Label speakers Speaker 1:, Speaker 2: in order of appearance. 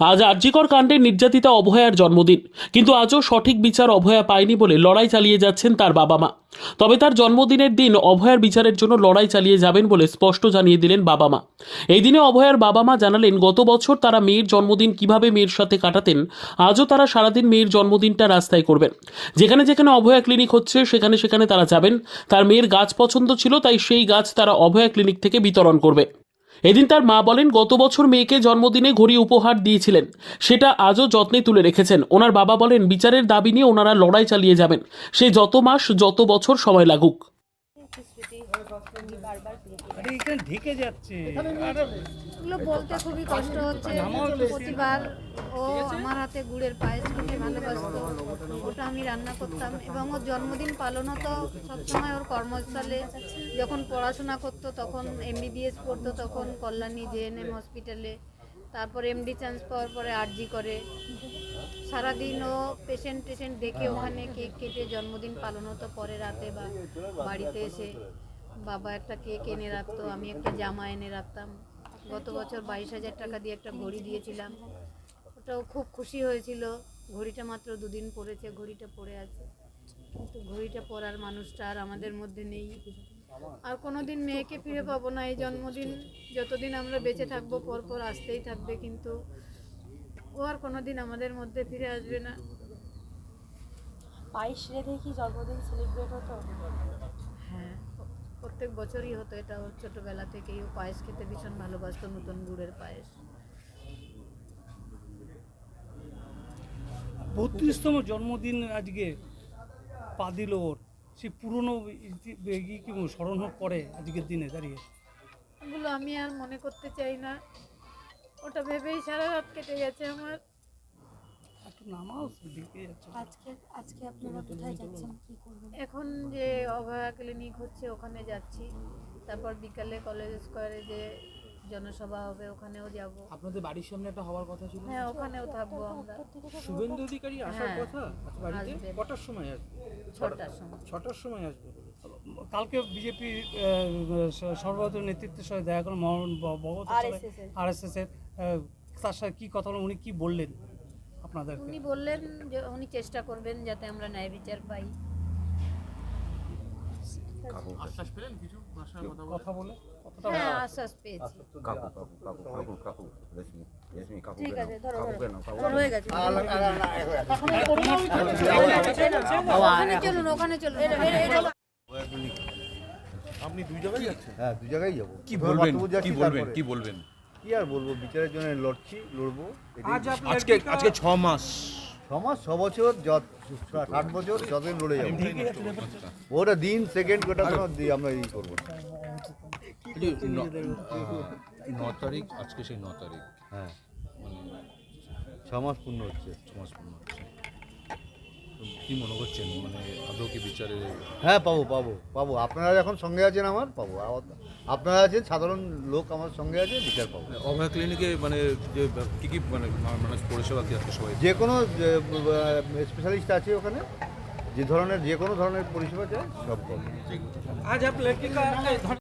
Speaker 1: আজ আর্যিকর কাণ্ডে নির্যাতিতা অভয়ার জন্মদিন। কিন্তু আজও সঠিক বিচার অভয়া পায়নি বলে লড়াই চালিয়ে যাচ্ছেন তার বাবা মা। তবে তার জন্মদিনের দিন অভয়ার বিচারের জন্য লড়াই চালিয়ে যাবেন বলে স্পষ্ট জানিয়ে দিলেন বাবা মা। এই দিনে অভয়ার বাবা মা জানালেন, গত বছর তারা মেয়ের জন্মদিন কীভাবে মেয়ের সাথে কাটাতেন, আজও তারা সারাদিন মেয়ের জন্মদিনটা রাস্তায় করবেন। যেখানে যেখানে অভয়া ক্লিনিক হচ্ছে, সেখানে সেখানে তারা যাবেন। তার মেয়ের গাছ পছন্দ ছিল, তাই সেই গাছ তারা অভয়া ক্লিনিক থেকে বিতরণ করবে। এদিন তার মা বলেন গত বছর মেয়েকে জন্মদিনে ঘড়ি উপহার দিয়েছিলেন। সেটা আজও যত্নে তুলে রেখেছেন। ওনার বাবা বলেন বিচারের দাবি নিয়ে ওনারা লড়াই চালিয়ে যাবেন। সে যত মাস যত বছর সময় লাগুক।
Speaker 2: ঢেকে যাচ্ছে।
Speaker 3: এগুলো বলতে খুবই কষ্ট হচ্ছে। প্রতিবার ও আমার হাতে গুড়ের পায়েস খেতে ভালোবাসতো। ওটা আমি রান্না করতাম এবং ওর জন্মদিন পালনও তো সবসময় ওর কর্মস্থলে। যখন পড়াশোনা করতো তখন এমবিবিএস পড়তো, তখন কল্যাণী জেএনএম হসপিটালে তারপর এমডি চান্স পাওয়ার পরে আরজি করে। সারাদিন ও পেশেন্ট টেশেন্ট দেখে ওখানে কেক কেটে জন্মদিন পালন হতো পরে রাতে বা বাড়িতে এসে। বাবা একটা কেক এনে রাখতো, আমি একটা জামা এনে রাখতাম। গত বছর বাইশ হাজার টাকা দিয়ে একটা ঘড়ি দিয়েছিলাম। ওটাও খুব খুশি হয়েছিল। ঘড়িটা মাত্র দুদিন পরেছে ঘড়িটা পরে আছে। কিন্তু ঘড়িটা পরার মানুষটা আর আমাদের মধ্যে নেই। আর কোনোদিন মেয়েকে ফিরে পাবো না এই জন্মদিন যতদিন আমরা বেঁচে থাকব পর পর আসতেই থাকবে কিন্তু ও আর কোনোদিন আমাদের মধ্যে ফিরে আসবে না।
Speaker 4: বাইশ রেখে কি জন্মদিন সেলিব্রেট হতো?
Speaker 3: হ্যাঁ প্রত্যেক বছরই হতো এটা। ওর ছোটোবেলা থেকেই ও পায়েস খেতে ভীষণ ভালোবাসতো নতুন গুড়ের পায়েস।
Speaker 2: বত্রিশতম জন্মদিন আজকে পা দিল ওর সেই পুরনো কি স্মরণ হোক পরে আজকের দিনে দাঁড়িয়ে।
Speaker 3: এগুলো আমি আর মনে করতে চাই না। ওটা ভেবেই সারা রাত কেটে গেছে আমার। এখন যে অভয়া ক্লিনিক হচ্ছে ওখানে যাচ্ছি। তারপর বিকালে কলেজ স্কোয়ারে যে জনসভা হবে ওখানেও যাব।
Speaker 5: আপনাদের বাড়ির সামনে একটা হওয়ার কথা ছিল?
Speaker 3: হ্যাঁ ওখানেও থাকব আমরা।
Speaker 5: শুভেন্দু অধিকারী আসার
Speaker 3: হ্যাঁ।
Speaker 5: কথা? আচ্ছা, বাড়িতে? কটার সময় আসবে?
Speaker 3: ছটার সময়।
Speaker 5: ছটার সময় আসবে?
Speaker 2: কালকে বিজেপি সর্বভারতীয় নেতৃত্বের সাথে দেখা Mohan Bhagat. R S S এর। তার সাথে কি কথা উনি কি বললেন আপনাদের
Speaker 3: উনি বললেন যে উনি চেষ্টা করবেন যাতে আমরা ন্যায় বিচার পাই।
Speaker 5: আশ্বাস পেলেন কিছু ভাষার কথা
Speaker 2: কথা বলে?
Speaker 3: হ্যাঁ আশ্বাস পেয়েছি।
Speaker 6: কাকু কাকু কাকু কাকু কাকু রেশমি রেশমি কাকু
Speaker 4: ঠিক আছে ধরো ধরো।
Speaker 6: কেন? কাকু
Speaker 3: হয়ে গেছে। ওখানে চলুন ওখানে চলুন।
Speaker 7: আপনি দুই জায়গায় যাচ্ছেন?
Speaker 6: হ্যাঁ দুই জায়গায় যাব।
Speaker 7: কি বলবেন? কি বলবেন? কি বলবেন?
Speaker 6: কি আর বলব? বিচারের জন্য লড়ছি লড়বো।
Speaker 7: আজকে আজকে ছ মাস।
Speaker 6: ছ মাস ছ বছর যত ষাট বছর যতদিন লড়ে যাব। ওটা দিন সেকেন্ড ওটা কোনো আমরা ই করব। না।
Speaker 7: তারিখ আজকে সেই ন তারিখ।
Speaker 6: হ্যাঁ।
Speaker 7: মানে
Speaker 6: ছ মাস পূর্ণ হচ্ছে।
Speaker 7: ছ মাস পূর্ণ হচ্ছে। কি মনে করছেন? মানে আদৌ কি বিচারে
Speaker 6: হ্যাঁ পাবো পাবো পাবো। আপনারা এখন সঙ্গে আছেন আমার পাবো। আর- আপনারা আছেন সাধারণ লোক আমার সঙ্গে আছে বিচার পাবো।
Speaker 7: মানে অভয় ক্লিনিকে মানে যে কি কি মানে মানুষ পরিষেবা কি আছে সবাই?
Speaker 6: যে কোনো স্পেশালিস্ট আছে ওখানে যে ধরনের যে কোনো ধরনের পরিষেবা চাই সব পাবো।
Speaker 2: আজ